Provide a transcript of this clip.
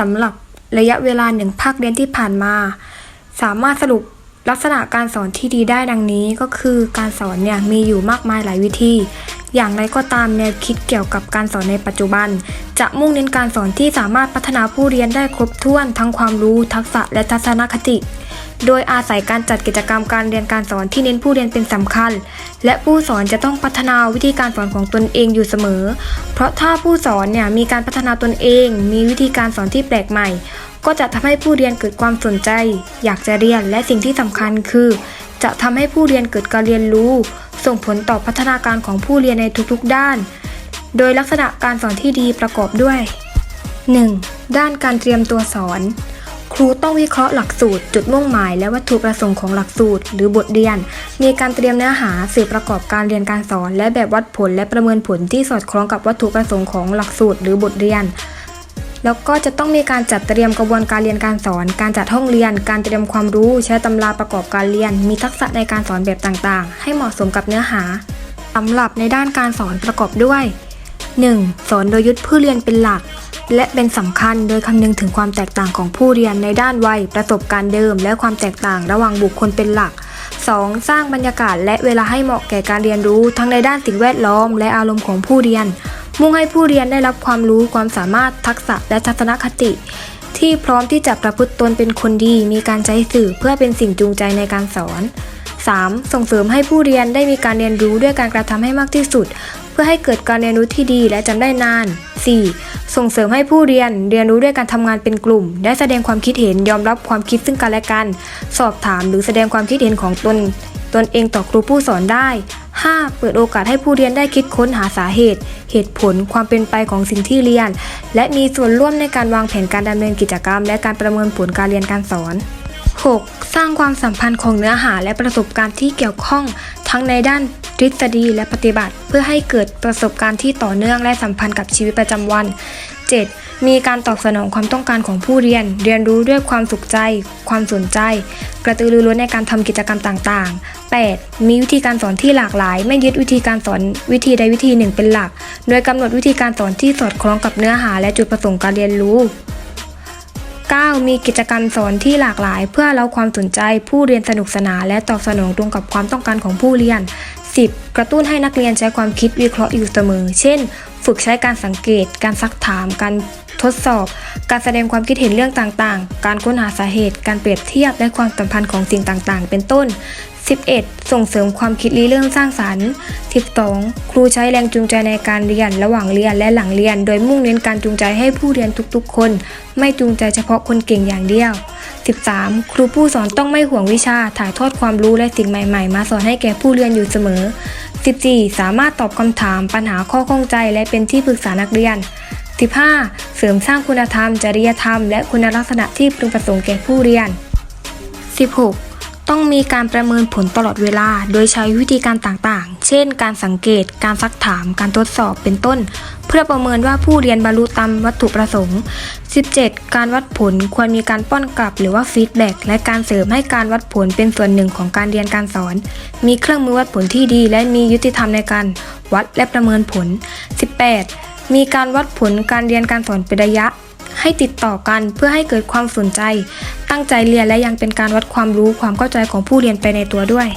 สำหรับระยะเวลาหนึ่งภาคเรียนที่ผ่านมา สามารถสรุปลักษณะการสอนที่ดีได้ดังนี้ก็คือการสอนเนี่ยมีอยู่มากมายหลายวิธี อย่างไรก็ตามแนวคิดเกี่ยวกับการสอนในปัจจุบัน จะมุ่งเน้นการสอนที่สามารถพัฒนาผู้เรียนได้ครบถ้วนทั้งความรู้ ทักษะและทัศนคติ โดยอาศัยการจัดกิจกรรมการเรียนการสอนที่เน้นผู้เรียนเป็นสำคัญ และผู้สอนจะต้องพัฒนาวิธีการสอนของตนเองอยู่เสมอ เพราะถ้าผู้สอนเนี่ยมีการพัฒนาตนเอง มีวิธีการสอนที่แปลกใหม่ ก็จะทำให้ผู้เรียนเกิดความสนใจ อยากจะเรียนและสิ่งที่สำคัญคือ จะทำให้ผู้เรียนเกิดการเรียนรู้ ส่งผลต่อพัฒนาการของผู้เรียนในทุกๆด้าน โดยลักษณะการสอนที่ดีประกอบด้วย 1. ด้านการเตรียมตัวสอน ครูต้องวิเคราะห์หลักสูตร จุดมุ่งหมาย และวัตถุประสงค์ของหลักสูตร หรือบทเรียน มีการเตรียมเนื้อหาสื่อประกอบการเรียนการสอน และแบบวัดผลและประเมินผลที่สอดคล้องกับวัตถุประสงค์ของหลักสูตร หรือบทเรียน แล้วก็จะต้องมีการจัดเตรียมกระบวนการเรียนการสอน การจัดห้องเรียน การเตรียมความรู้ ใช้ตำราประกอบการเรียน มีทักษะในการสอนแบบต่างๆ ให้เหมาะสมกับเนื้อหาสำหรับในด้านการสอนประกอบด้วย 1. สอนโดยยึดผู้เรียนเป็นหลัก และเป็นสำคัญโดยคำนึงถึงความแตกต่างของผู้เรียนในด้านวัย ประสบการณ์เดิม และความแตกต่างระหว่างบุคคลเป็นหลัก 2. สร้างบรรยากาศและเวลาให้เหมาะแก่การเรียนรู้ ทั้งในด้านสิ่งแวดล้อม และอารมณ์ของผู้เรียน มุ่งให้ผู้เรียนได้รับความรู้ความสามารถทักษะและทัศนคติ ที่พร้อมที่จะประพฤติตนเป็นคนดี มีการใช้สื่อเพื่อเป็นสิ่งจูงใจในการสอน 3. ส่งเสริมให้ผู้เรียนได้มีการเรียนรู้ด้วยการกระทำให้มากที่สุด เพื่อให้เกิดการเรียนรู้ที่ดีและจำได้นาน 4. ส่งเสริมให้ผู้เรียนเรียนรู้ด้วยการทำงานเป็นกลุ่ม ได้แสดงความคิดเห็นยอมรับความคิดซึ่งกันและกัน สอบถามหรือแสดงความคิดเห็นของตน ตนเองต่อครูผู้สอนได้ 5. เปิดโอกาสให้ผู้เรียนได้คิดค้นหาสาเหตุ เหตุผลความเป็นไปของสิ่งที่เรียน และมีส่วนร่วมในการวางแผนการดำเนินกิจกรรม และการประเมินผลการเรียนการสอน 6. สร้างความสัมพันธ์ของเนื้อหาและประสบการณ์ที่เกี่ยวข้อง ทั้งในด้าน ทฤษฎีและปฏิบัติ เพื่อให้เกิดประสบการณ์ที่ต่อเนื่องและสัมพันธ์กับชีวิตประจำวัน 7. มีการตอบสนองความต้องการของผู้เรียน เรียนรู้ด้วยความสุขใจ ความสนใจ กระตือรือร้นในการทำกิจกรรมต่างๆ 8. มีวิธีการสอนที่หลากหลาย ไม่ยึดวิธีการสอนวิธีใดวิธีหนึ่งเป็นหลัก โดยกำหนดวิธีการสอนที่สอดคล้องกับเนื้อหาและจุดประสงค์การเรียนรู้ 9. มีกิจกรรมสอนที่หลากหลาย เพื่อเล้าความสนใจ ผู้เรียนสนุกสนานและตอบสนองตรงกับความต้องการของผู้เรียน 10. กระตุ้นให้นักเรียนใช้ความคิดวิเคราะห์อยู่เสมอ เช่น ฝึกใช้การสังเกต การซักถาม การ ทดสอบ การแสดงความคิดเห็นเรื่องต่างๆ การค้นหาสาเหตุ การเปรียบเทียบและความสัมพันธ์ของสิ่งต่างๆ เป็นต้น 11. ส่งเสริมความคิดริเรื่องสร้างสรรค์ 12. ครูใช้แรงจูงใจในการเรียนระหว่างเรียนและหลังเรียน โดยมุ่งเน้นการจูงใจให้ผู้เรียนทุกๆ คน ไม่จูงใจเฉพาะคนเก่งอย่างเดียว 13. ครูผู้สอนต้องไม่ห่วงวิชา ถ่ายทอดความรู้และสิ่งใหม่ๆ มาสอนให้แก่ผู้เรียนอยู่เสมอ 14. สามารถตอบคำถามปัญหาข้อข้องใจและเป็นที่ปรึกษานักเรียน 15. เสริมสร้างคุณธรรม จริยธรรม และคุณลักษณะที่พึงประสงค์แก่ผู้เรียน 16. ต้องมีการประเมินผลตลอดเวลา โดยใช้วิธีการต่างๆ เช่น การสังเกต การซักถาม การทดสอบ เป็นต้น เพื่อประเมินว่าผู้เรียนบรรลุตามวัตถุประสงค์ 17. การวัดผลควรมีการป้อนกลับหรือว่าฟีดแบ็กและการเสริมให้การวัดผลเป็นส่วนหนึ่งของการเรียนการสอน มีเครื่องมือวัดผลที่ดี และมียุติธรรมในการวัดและประเมินผล 18. มีการวัดผลการเรียนการสอนเป็นระยะ ให้ติดต่อกันเพื่อให้เกิดความสนใจ ตั้งใจเรียนและยังเป็นการวัดความรู้ความเข้าใจของผู้เรียนไปในตัวด้วย